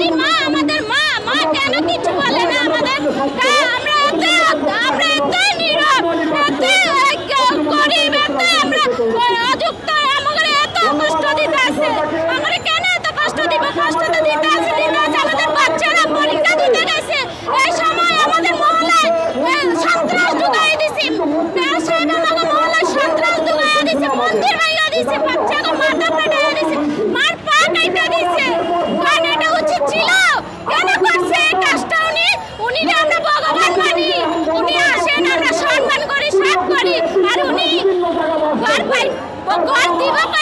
মোদি মা আমাদের মা ¡Oh, Gordy,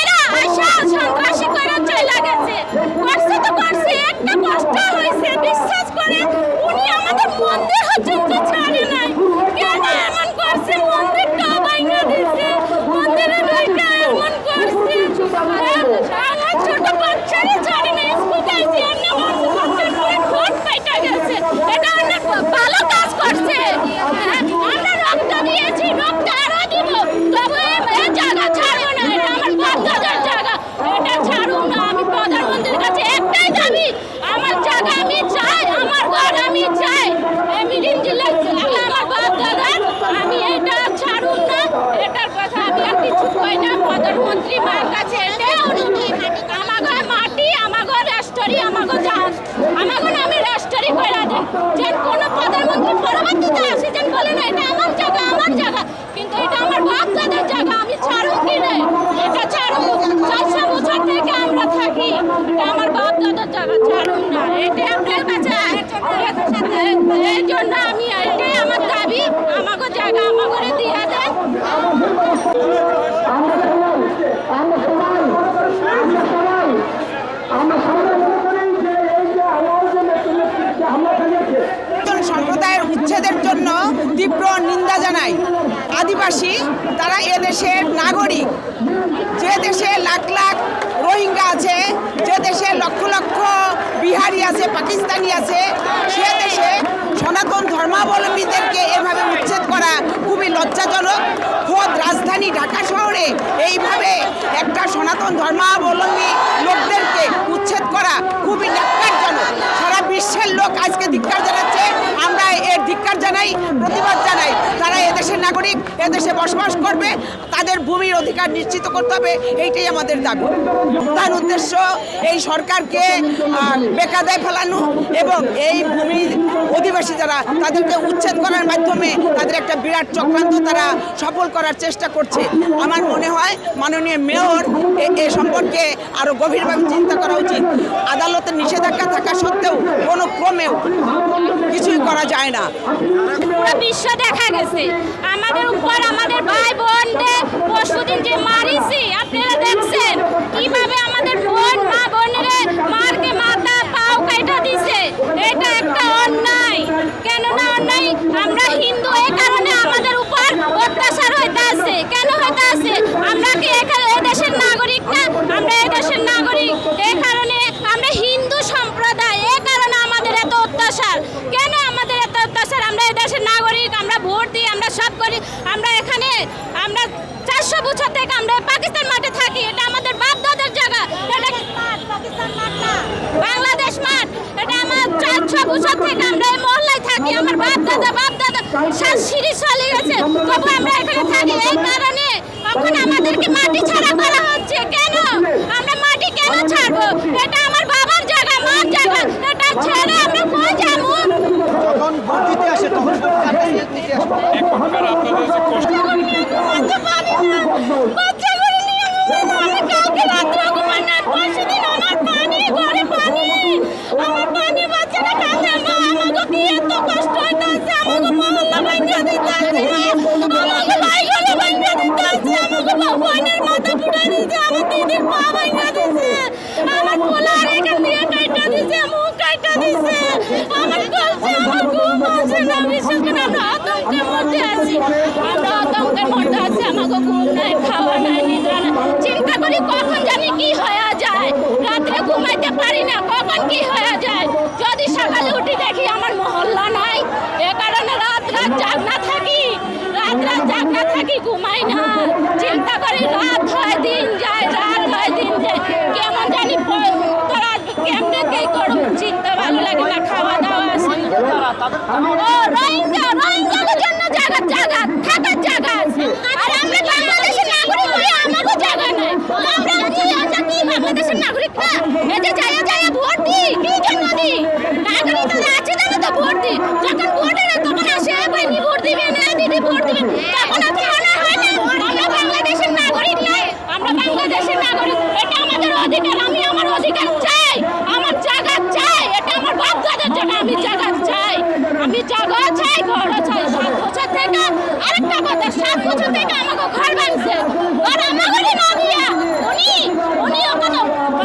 আমি চাই, আমার ঘর আমি চাই। আমি জায়গা আমার এটা ছাড়ুন এটার কথা আমি কিছু প্রধানমন্ত্রী মার কাছে এটাই অনুরোধ আমাগো মাটি আমাগো রাষ্ট্রী আমাগো জাহাজ আমাগো আমি রাষ্ট্রী কইরা দেন যে কোন প্রধানমন্ত্রী পরবর্তীতে আসে যেন বলে না এটা আমার জায়গা আমার জায়গা কিন্তু এটা আমার বাপ দাদার জায়গা আমি ছাড়ুন কি রে এটা ছাড়ুন চারশো বছর থেকে আমরা থাকি এটা আমার বাপ দাদার জায়গা ছাড়ুন না এটা আপনার কাছে এই জন্য আমি এটাই আমার দাবি আমাকে জায়গা আমাকে দিয়ে দেন আমরা সবাই আমরা সবাই আমরা সবাই আমরা সবাই মনে করি যে এই যে আওয়াজ যে নেতৃত্বে হামলা চালিয়েছে সনাতন সম্প্রদায়ের উচ্ছেদের জন্য তীব্র নিন্দা জানাই আদিবাসী তারা এ দেশের নাগরিক যে দেশে লাখ লাখ রোহিঙ্গা আছে যে দেশে লক্ষ লক্ষ বিহারি আছে পাকিস্তানি আছে সে দেশে সনাতন ধর্মাবলম্বীদেরকে এভাবে সনাতন ধর্মাবলম্বী লোকদেরকে উচ্ছেদ করা খুবই ন্যাক্কারজনক। সারা বিশ্বের লোক আজকে ধিক্কার জানাচ্ছে। আমরা এর ধিক্কার জানাই। প্রতিবাদ নাগরিক এদেশে বসবাস করবে তাদের ভূমির অধিকার নিশ্চিত করতে হবে এইটাই আমাদের দাবি। তার উদ্দেশ্য এই সরকারকে আহ, বেকায়দায় ফেলানো এবং এই ভূমি অধিবাসী যারা তাদেরকে উচ্ছেদ করার মাধ্যমে তাদের একটা বিরাট চক্রান্ত তারা সফল করার চেষ্টা করছে। আমার মনে হয় মাননীয় মেয়র এ- সম্পর্কে আরও গভীরভাবে চিন্তা করা উচিত। আদালতের নিষেধাজ্ঞা থাকা সত্ত্বেও কোনো ক্রমেও করা যায় না। পুরো বিশ্ব দেখা গেছে। আমাদের উপর আমাদের ভাই বোনদের যে মারিছি, আপনারা দেখছেন কীভাবে আমাদের বোন মা বোনেরে মারকে মাথা পাও কাইটা দিছে এটা একটা অন্যায় কেন না অন্যায় আমরা হিন্দু এই কারণে আমাদের উপর অত্যাচার হইতে আছে কেন হইতে আছে আমরা কি এখানে এদেশের নাগরিক না আমরা এদেশের নাগরিক এই কারণে আমরা হিন্দু সম্প্রদায় এই কারণে আমাদের এত অত্যাচার কেন আমাদের এত অত্যাচার আমরা এদেশের নাগরিক আমরা ভোট দিই আমরা সব করি আমরা এখানে আমরা চারশো বছর থেকে আমরা পাকিস্তান মাঠে থাকি এটা আমাদের বাপ দাদার জায়গা এটা পাকিস্তান মাঠ না বাংলাদেশ মাঠ এটা আমার চারশো বছর থেকে আমরা এই মহল্লায় থাকি আমার বাপ দাদা বাপ দাদা সাত সিঁড়ি চলে গেছে। তবু আমরা এখানে থাকি। এই কারণে এখন আমাদেরকে মাটি ছাড়া করা হচ্ছে। কেন? আমরা মাটি কেন ছাড়বো? এটা আমার বাবার জায়গা মার জায়গা। এটা ছেড়ে কই যাব? যখন ভোট দিতে আসে তখন আমার পানি আমাকে কি কষ্ট হইতাছে, আমাকে মহল্লা ভাঙ্গা দিতাছে আমাকে ভাইগুলো ভাঙ্গা দিতাছে আমাকে বোনের মাথা ফুটাই দিছে, আমার দিদির পা ভাঙ্গা দিছে, আমার পোলার এখান দিয়ে কাইটা দিছে, মুখ কাইটা দিছে। আমার কলসে আমার ঘুম আসে না বিশেষ করে আমরা আতঙ্কের মধ্যে আছি। আমরা আতঙ্কের মধ্যে আছি, আমাকে ঘুম নাই, খাওয়া নাই, নিদ্রা নাই। চিন্তা করি কখন জানি কি হয়ে যায়। রাত্রে ঘুমাইতে পারি না, কখন কি হয়ে যায় যদি সকালে উঠি দেখি আমার মহল্লা নাই এ কারণে রাত রাত জাগনা থাকি রাত রাত জাগনা থাকি ঘুমাই না। চিন্তা করি রাত হয়, দিন যায়, রাত হয়, দিন যায়। কেমন জানি কেমনে কে করব চিন্তা বাংলাদেশের নাগরিক না? এই যে যায় যায় ভোট দি কি জন্য দি নাগরিক তো আছে তখন আসে বইনি ভোট দিবে না দিদি ভোট দিবে তখন আর মনে হয় না আমরা বাংলাদেশের নাগরিক নয় বাংলাদেশের নাগরিক, এটা আমাদের অধিকার, আমি আমার অধিকার চাই, আমার জায়গা চাই, এটা আমার বাপ দাদার জায়গা আমি জায়গা চাই। আমি জায়গা চাই ঘর চাই, সাত বছর থেকে আরেকটা কথা, সাত বছর থেকে আমাকে ঘর ভাঙছে ঘর আমাকে না দিয়া উনি উনি ওখানে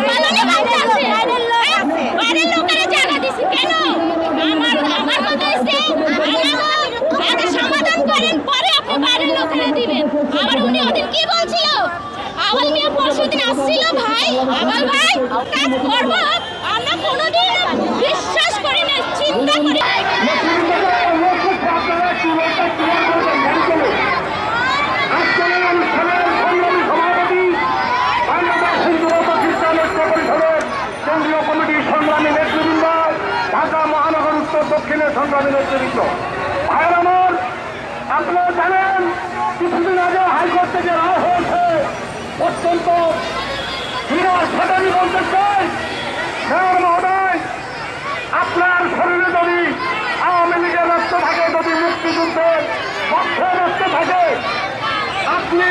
পালনে বাইরে আছে বাইরের লোকেরা জায়গা দিছে কেন আমার আমার কথা হচ্ছে আমাকে আগে সমাধান করেন পরে আপনি বাইরের লোকেরা দিবেন আবার উনি ওদিন কি বলছিল আওয়াল মিয়া পরশুদিন আসছিল আওয়াল ভাই, কাজ করব। কোনোদিন বিশ্বাস করি না, চিন্তা করি দক্ষিণের সংগ্রামী নেতৃবৃন্দ ভাইয়ের আমার আপনারা জানেন, কিছুদিন আগে হাইকোর্ট থেকে রায় হয়েছে, অত্যন্ত বিরাট ঘটনা বলতে চাই মেয়র মহোদয়, আপনার শরীরে যদি আওয়ামী লীগের রক্ত থাকে, যদি মুক্তিযুদ্ধের পক্ষে রক্ত থাকে, আপনি